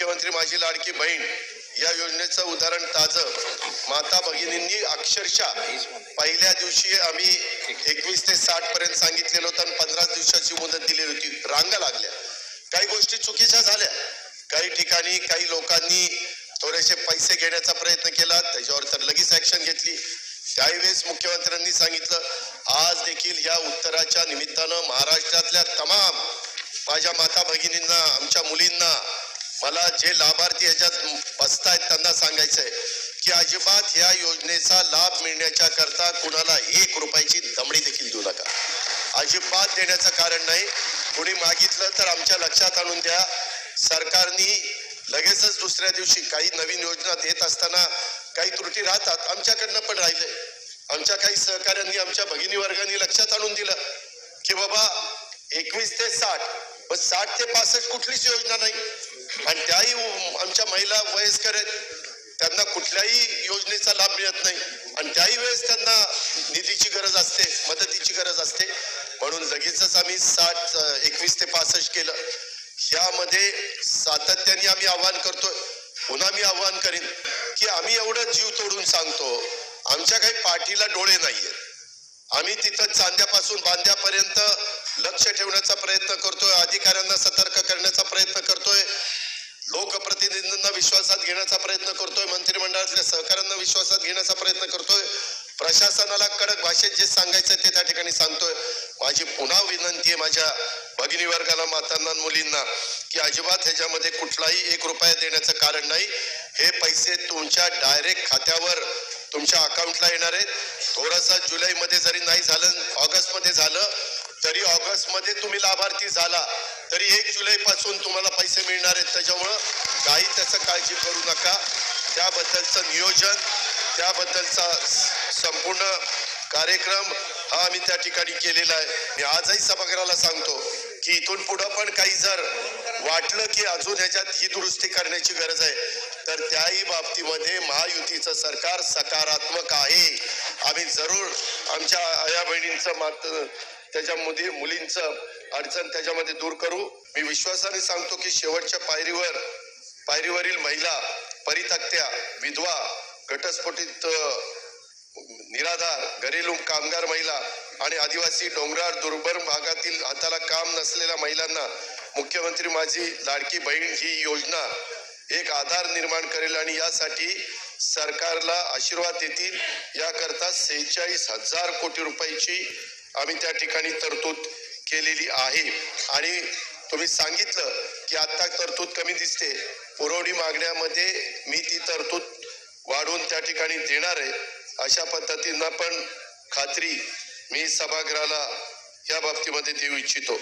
मुख्यमंत्री माझी लाडकी बहीण या योजनेचं उदाहरण ताजं. माता भगिनींनी अक्षरशः पहिल्या दिवशी आम्ही एकवीस ते साठ पर्यंत सांगितलेलं होतं आणि पंधरा दिवसाची मुदत दिली होती. रांगा लागल्या. काही गोष्टी चुकीच्या झाल्या. काही ठिकाणी काही लोकांनी थोडेसे पैसे घेण्याचा प्रयत्न केला. त्याच्यावर तर लगेच ऍक्शन घेतली. त्यावेळेस मुख्यमंत्र्यांनी सांगितलं आज देखील या उत्तराच्या निमित्तानं महाराष्ट्रातल्या तमाम माझ्या माता भगिनींना आमच्या मुलींना मला जे लाभार्थी याच्यात बसतायत त्यांना सांगायचंय की अजिबात या योजनेचा लाभ मिळण्याच्या करता कुणाला एक रुपयाची दमडी देखील देऊ नका. अजिबात देण्याचं कारण नाही. कुणी मागितलं तर आमच्या लक्षात आणून द्या. सरकारनी लगेचच दुसऱ्या दिवशी काही नवीन योजना देत असताना काही त्रुटी राहतात. आमच्याकडनं पण राहिले आमच्या काही सहकाऱ्यांनी आमच्या भगिनी वर्गाने लक्षात आणून दिलं की बाबा एकवीस ते साठ पण साठ ते पासष्ट कुठलीच योजना नाही. आणि त्याही आमच्या महिला वयस्कर आहेत त्यांना कुठल्याही योजनेचा लाभ मिळत नाही. आणि त्याही वेळेस त्यांना निधीची गरज असते मदतीची गरज असते म्हणून लगेचच आम्ही साठ एकवीस ते पासष्ट केलं. ह्यामध्ये सातत्याने आम्ही आव्हान करतोय पुन्हा मी आव्हान करीन की आम्ही एवढं जीव तोडून सांगतो आमच्या काही पाठीला डोळे नाहीयेत. आम्ही तिथं चांद्यापासून बांध्यापर्यंत लक्ष ठेवण्याचा प्रयत्न करतोय अधिकाऱ्यांना सतर्क करण्याचा प्रयत्न लोकप्रतिनिधींना विश्वासात घेण्याचा प्रयत्न करतोय मंत्रिमंडळातल्या सहकाऱ्यांना विश्वासात घेण्याचा प्रयत्न करतोय. प्रशासनाला कडक भाषेत जे सांगायचं ते त्या ठिकाणी सांगतोय. माझी पुन्हा विनंती आहे माझ्या भगिनी वर्गाला मातांना मुलींना की अजिबात ह्याच्यामध्ये कुठलाही एक रुपया देण्याचं कारण नाही. हे पैसे तुमच्या डायरेक्ट खात्यावर तुमच्या अकाउंटला येणार आहेत. थोडंसं जुलैमध्ये जरी नाही झालं ऑगस्टमध्ये झालं तरी ऑगस्टमध्ये तुम्ही लाभार्थी झाला. तरी एक जुलै पासून तुम्हाला पैसे मिळणार आहेत. त्याच्यामुळं काही त्याचं काळजी करू नका. त्याबद्दलचं नियोजन त्याबद्दलचा संपूर्ण कार्यक्रम हा आम्ही त्या ठिकाणी केलेला आहे. मी आजही सभागृहाला सांगतो की इथून पुढं पण काही जर वाटलं की अजून ह्याच्यात ही दुरुस्ती करण्याची गरज आहे तर त्याही बाबतीमध्ये महायुतीचं सरकार सकारात्मक आहे. आम्ही जरूर आमच्या आया बहिणींचं मात त्याच्यामध्ये मुलींचं अडचण त्याच्यामध्ये दूर करू. मी विश्वासाने सांगतो की शेवटच्या पायरीवर पायरीवरील महिला परितक्त्या विधवा घटस्फोटित निराधार घरेलू कामगार महिला आणि आदिवासी डोंगराळ दुर्भर भागातील हाताला काम नसलेल्या महिलांना मुख्यमंत्री माझी लाडकी बहीण ही योजना एक आधार निर्माण करेल आणि यासाठी सरकारला आशीर्वाद देतील. याकरता सेहेचाळीस हजार कोटी रुपयाची आम्ही त्या ठिकाणी तरतूद केलेली आहे. आणि तुम्ही सांगितलं की आत्ता तरतूद कमी दिसते. पुरवणी मागण्यामध्ये मी ती तरतूद वाढवून त्या ठिकाणी देणार आहे. अशा पद्धतीनं पण खात्री मी सभागृहाला या बाबतीमध्ये देऊ इच्छितो.